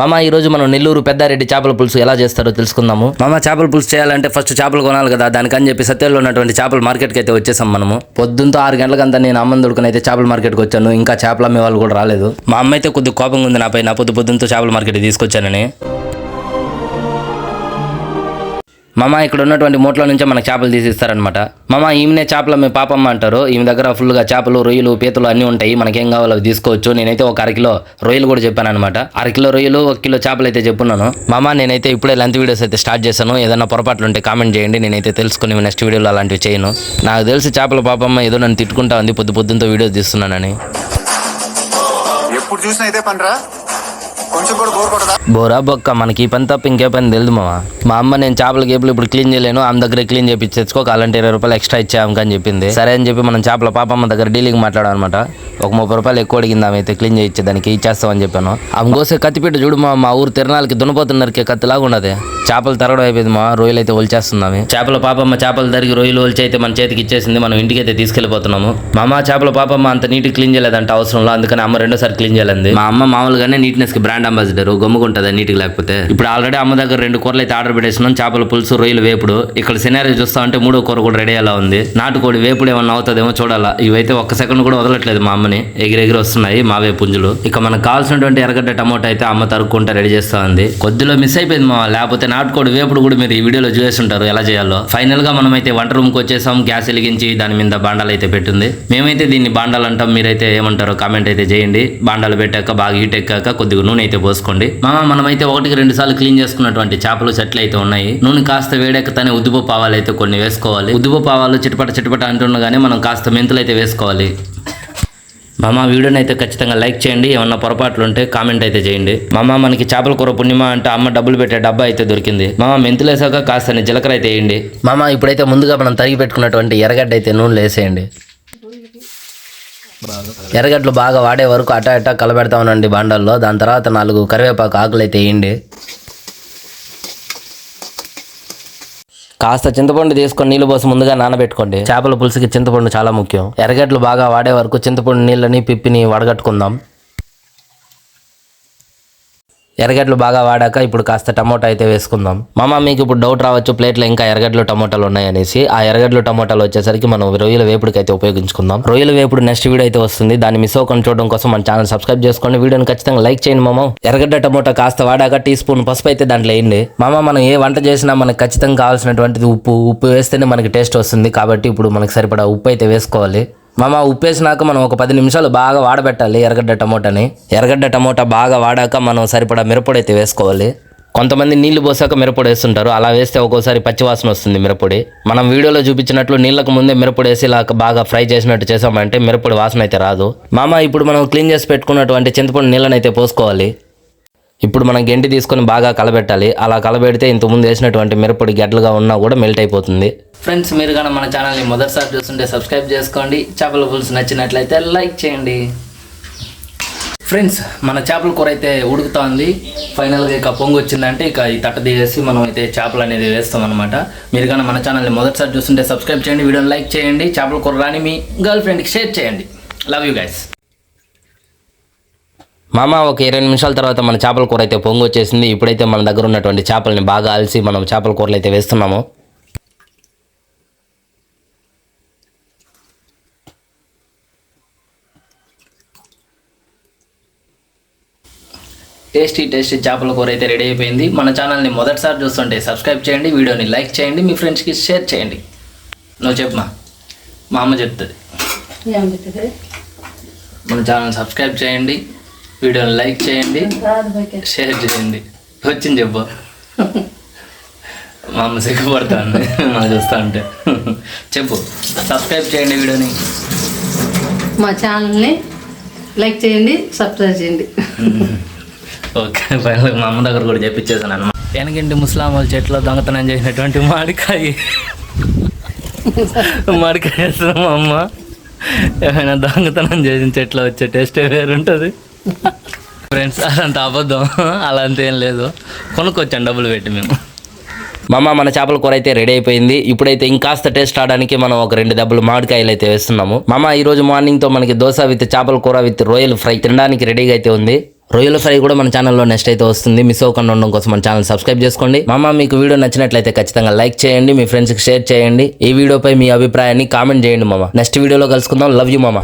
మామ ఈ రోజు మనం నెల్లూరు పెద్దారెడ్డి చేపల పులుసు ఎలా చేస్తారో తెలుసుకుందాము. మామ చేపల పులుసు చేయాలంటే ఫస్ట్ చేపలు కొనాలి కదా దానికని చెప్పి సత్యాలో ఉన్నటువంటి చేపల మార్కెట్కి అయితే వచ్చేసాం మనము. పొద్దుంతో ఆరు గంటలకంతా నేను అమ్మని దొడుకుని అయితే చేపల మార్కెట్కి వచ్చాను ఇంకా చేపలు అమ్మే వాళ్ళు కూడా రాలేదు. మా అమ్మ అయితే కొద్దిగా కోపంగా ఉంది నాపై నా పొద్దు పొద్దుంతో చేపల మార్కెట్ తీసుకొచ్చానని. మామ ఇక్కడ ఉన్నటువంటి మూట్ల నుంచే మనకు చేపలు తీసి ఇస్తారనమాట మామ ఈమెనే చేపల మీ పాపమ్మ అంటారు. ఈమె దగ్గర ఫుల్గా చేపలు రొయ్యలు పీతలు అన్నీ ఉంటాయి. మనకేం కావాలో అవి తీసుకోవచ్చు. నేనైతే ఒక అరకిలో రొయ్యలు కూడా చెప్పాను అనమాట అరకిలో రొయ్యలు ఒక కిలో చేపలు అయితే చెప్పున్నాను. మామ నేనైతే ఇప్పుడే లెంత్ వీడియోస్ అయితే స్టార్ట్ చేశాను. ఏదైనా పొరపాట్లు ఉంటే కామెంట్ చేయండి. నేనైతే తెలుసుకుని నెక్స్ట్ వీడియోలో అలాంటివి చేయను. నాకు తెలిసి చేపల పాపమ్మ ఏదో నన్ను తిట్టుకుంటా ఉంది. పొద్దు పొద్దుంతో వీడియోస్ తీస్తున్నానని. ఎప్పుడు చూసినా ఇదే పనిరా? కొంచెం కూడా బోర్ కొట్టదా? బోరా బొక్క మనకి ఈ పని తప్ప ఇంకే పని తెలియదు మామ. మా అమ్మ నేను చేపల గేపులు ఇప్పుడు క్లీన్ చేయలేను ఆమె దగ్గర క్లీన్ చేపించి అలాంటి ఇరవై రూపాయలు ఎక్స్ట్రా ఇచ్చాము అని చెప్పింది. సరే అని చెప్పి మనం చేపల పాపమ్మ దగ్గర డీలింగ్ మాట్లాడాం అనమాట ఒక ముప్పై రూపాయలు ఎక్కువ అడిగింది ఆమె అయితే క్లీన్ చేయించే దానికి ఇచ్చేస్తామని చెప్పాను. ఆమె కోసే కత్తిపీట చూడు మా మా ఊరు తిరణాలకి దున్నపోతున్నరికే కత్తిలాగా ఉన్నది. చేపలు తరగడం అయిపోయింది మా రొయ్యలు అయితే ఒలిచేస్తుంది చేపల పాపమ్మ చేపలు తరిగి రొయ్యలు ఒలిచి అయితే మన చేతికి ఇచ్చేసింది మనం ఇంటికి అయితే తీసుకెళ్ళిపోతున్నాము. మా అమ్మ చేపల పాపమ్మ అంత నీట్ క్లీన్ చేయలేదంట అవసరంలో అందుకని అమ్మ రెండోసారి క్లీన్ చేయాలంది. మా అమ్మ మామూలుగానే నీట్నెస్కి బ్రాండ్ అంబాసిడర్ గమ్ముకుంటుంది నీట్గా లేకపోతే? ఇప్పుడు ఆల్రెడీ అమ్మ దగ్గర రెండు కూరలు అయితే ఆర్డర్ పెట్టేసినాం చేపల పులుసు రొయ్యలు వేపుడు. ఇక్కడ సినారీ చూస్తా ఉంటే మూడో కూర కూడా రెడీ అలా ఉంది. నాటుకోడి వేపుడు ఏమన్నా అవుతుందేమో చూడాలా. ఇవైతే ఒక్క సెకండ్ కూడా వదలట్లేదు మా అమ్మని. ఎగిరెగిరి వస్తున్నాయి మావే పుంజులు. ఇక మనకు కావాల్సినటువంటి ఎర్రగడ్డ టమోటా అయితే అమ్మ తరుక్కుంటా రెడీ చేస్తా ఉంది. కొద్దిలో మిస్ అయిపోయింది మా లేకపోతే నాటుకోడి వేపుడు కూడా మీరు ఈ వీడియోలో చూసేస్తుంటారు ఎలా చేయాలో. ఫైనల్గా మనమైతే వంట రూమ్కి వచ్చేసాం గ్యాస్ వెలిగించి దాని మీద బాండాలు అయితే పెట్టింది. మేమైతే దీన్ని బాండాలు అంటాం మీరైతే ఏమంటారో కామెంట్ అయితే చేయండి. బాండాలు పెట్టాక బాగా హీట్ ఎక్కాక కొద్దిగా నూనె అయితే పోసుకోండి. మామ మనమైతే ఒకటికి రెండు సార్లు క్లీన్ చేసుకున్నటువంటి చేపలు చెట్లు అయితే ఉన్నాయి. నూనె కాస్త వేడెక్కతానే ఉద్దుపప్పు ఆవాలు అయితే కొన్ని వేసుకోవాలి. ఉద్దుపప్పు ఆవాలు చిటపట చిటపట అంటుండగానే మనం కాస్త మెంతులు అయితే వేసుకోవాలి. మామ వీడియోని అయితే ఖచ్చితంగా లైక్ చేయండి. ఏమన్నా పొరపాట్లు ఉంటే కామెంట్ అయితే చేయండి. మామ మనకి చేపల కూర పుణ్యమా అంటే అమ్మ డబ్బులు పెట్టే డబ్బా అయితే దొరికింది. మామ మెంతులు వేసాక కాస్త జీలకర్ర అయితే వేయండి. మామ ఇప్పుడైతే ముందుగా మనం తరిగి పెట్టుకున్నటువంటి ఎర్రగడ్డ అయితే నూనెలో వేసేయండి. ఎర్రగడ్డలు బాగా వాడే వరకు అటా అటా కలబెడతా ఉండండి బాండల్లో. దాని తర్వాత నాలుగు కరివేపాకు ఆకులు అయితే వేయండి. కాస్త చింతపండు తీసుకొని నీళ్ళు పోసి ముందుగా నానబెట్టుకోండి. చేపల పులుసుకి చింతపండు చాలా ముఖ్యం. ఎర్రగడ్డలు బాగా వాడే వరకు చింతపండు నీళ్ళని పిప్పిని వడగట్టుకుందాం. ఎర్రగడ్డలు బాగా వాడాక ఇప్పుడు కాస్త టమోటా అయితే వేసుకుందాం. మామ మీకు ఇప్పుడు డౌట్ రావచ్చు ప్లేట్లో ఇంకా ఎర్రగడ్డలు టమోటాలు ఉన్నాయనేసి. ఆ ఎర్రగడ్డలు టమోటాలు వచ్చేసరికి మనం రొయ్యల వేపుడికి అయితే ఉపయోగించుకుందాం. రొయ్యల వేపుడు నెక్స్ట్ వీడియో అయితే వస్తుంది. దాన్ని మిస్ అవ్వకుండా చూడడం కోసం మన ఛానల్ సబ్స్క్రైబ్ చేసుకోండి. వీడియోని ఖచ్చితంగా లైక్ చేయండి మామ. ఎర్రగడ్డ టమోటా కాస్త వాడాక టీ స్పూన్ పసుపు అయితే దాంట్లో వేయండి. మామ మనం ఏ వంట చేసినా మనకు ఖచ్చితంగా కావాల్సినటువంటిది ఉప్పు ఉప్పు వేస్తేనే మనకి టేస్ట్ వస్తుంది. కాబట్టి ఇప్పుడు మనకి సరిపడా ఉప్పు అయితే వేసుకోవాలి. మామ ఉప్పేసినాక మనం ఒక పది నిమిషాలు బాగా వాడబెట్టాలి ఎర్రగడ్డ టమోటాని. ఎర్రగడ్డ టమోటా బాగా వాడాక మనం సరిపడా మిరపొడి అయితే వేసుకోవాలి. కొంతమంది నీళ్ళు పోసాక మిరపొడి వేస్తుంటారు. అలా వేస్తే ఒక్కోసారి పచ్చివాసన వస్తుంది మిరపొడి. మనం వీడియోలో చూపించినట్లు నీళ్ళకు ముందే మిరపొడి వేసి ఇలా బాగా ఫ్రై చేసినట్టు చేసామంటే మిరపొడి వాసన అయితే రాదు. మామ ఇప్పుడు మనం క్లీన్ చేసి పెట్టుకున్నటువంటి చింతపండు నీళ్ళని అయితే పోసుకోవాలి. ఇప్పుడు మనం గెంటి తీసుకొని బాగా కలబెట్టాలి. అలా కలబెడితే ఇంతకుముందు వేసినటువంటి మిరపొడి గడ్డలుగా ఉన్నా కూడా మెల్ట్ అయిపోతుంది. ఫ్రెండ్స్ మీరు కానీ మన ఛానల్ని మొదటిసారి చూస్తుంటే సబ్స్క్రైబ్ చేసుకోండి. చేపల పులుసు నచ్చినట్లయితే లైక్ చేయండి. ఫ్రెండ్స్ మన చేపల కూర అయితే ఉడుకుతోంది. ఫైనల్గా ఇక పొంగు వచ్చిందంటే ఇక ఈ తట్ట తీసేసి మనం అయితే చేపలు అనేది వేస్తాం అనమాట మీరు కానీ మన ఛానల్ని మొదటిసారి చూస్తుంటే సబ్స్క్రైబ్ చేయండి. వీడియోని లైక్ చేయండి. చేపల కూర రాని మీ గర్ల్ ఫ్రెండ్కి షేర్ చేయండి. లవ్ యూ గైస్ మామ ఒక ఇరవై నిమిషాల తర్వాత మన చేపల కూర అయితే పొంగు వచ్చేసింది ఇప్పుడైతే మన దగ్గర ఉన్నటువంటి చేపల్ని బాగా అలసి మనం చేపల కూరలు అయితే వేస్తున్నాము. టేస్టీ టేస్టీ చేపల కూర అయితే రెడీ అయిపోయింది. మన ఛానల్ని మొదటిసారి చూస్తుంటే సబ్స్క్రైబ్ చేయండి వీడియోని లైక్ చేయండి మీ ఫ్రెండ్స్కి షేర్ చేయండి. నువ్వు చెప్పమా మా అమ్మ చెప్తుంది? మన ఛానల్ సబ్స్క్రైబ్ చేయండి. వీడియోని లైక్ చేయండి షేర్ చేయండి. వచ్చింది చెప్పు. మా అమ్మ సిగ్గుపడుతుంది మనం చూస్తా ఉంటే. చెప్పు. సబ్స్క్రైబ్ చేయండి వీడియోని. మా ఛానల్ని లైక్ చేయండి సబ్స్క్రైబ్ చేయండి. ఓకే ఫైనల్ మా అమ్మ దగ్గర కూడా చెప్పించేసాను అనమాట వెనకంటి ముస్లాం వాళ్ళ చెట్లో దొంగతనం చేసినటువంటి మామిడికాయ మామిడికాయ వేస్తుంది మా అమ్మ? ఏమైనా దొంగతనం చేసిన చెట్లో వచ్చే టేస్టే వేరుంటుంది. ఫ్రెండ్స్ అదంత అబద్ధం. అలా అంతేం లేదు. కొనుక్కొచ్చాను డబ్బులు పెట్టి మేము. మామ మన చేపల కూర అయితే రెడీ అయిపోయింది. ఇప్పుడైతే ఇంకాస్త టేస్ట్ రావడానికి మనం ఒక రెండు దెబ్బలు మామిడికాయలు అయితే వేస్తున్నాము. మామ ఈ రోజు మార్నింగ్తో మనకి దోశ విత్ చేపల కూర విత్ రొయ్యలు ఫ్రై తినడానికి రెడీగా అయితే ఉంది. రొయ్యల ఫ్రై కూడా మన ఛానల్లో నెక్స్ట్ అయితే వస్తుంది. మిస్ అవ్వకుండా ఉండడం కోసం మన ఛానల్ సబ్స్క్రైబ్ చేసుకోండి. మామ మీకు వీడియో నచ్చినట్లయితే ఖచ్చితంగా లైక్ చేయండి. మీ ఫ్రెండ్స్కి షేర్ చేయండి. ఈ వీడియోపై మీ అభిప్రాయాన్ని కామెంట్ చేయండి మామ. నెక్స్ట్ వీడియోలో కలుసుకుందాం. లవ్ యూ మామ.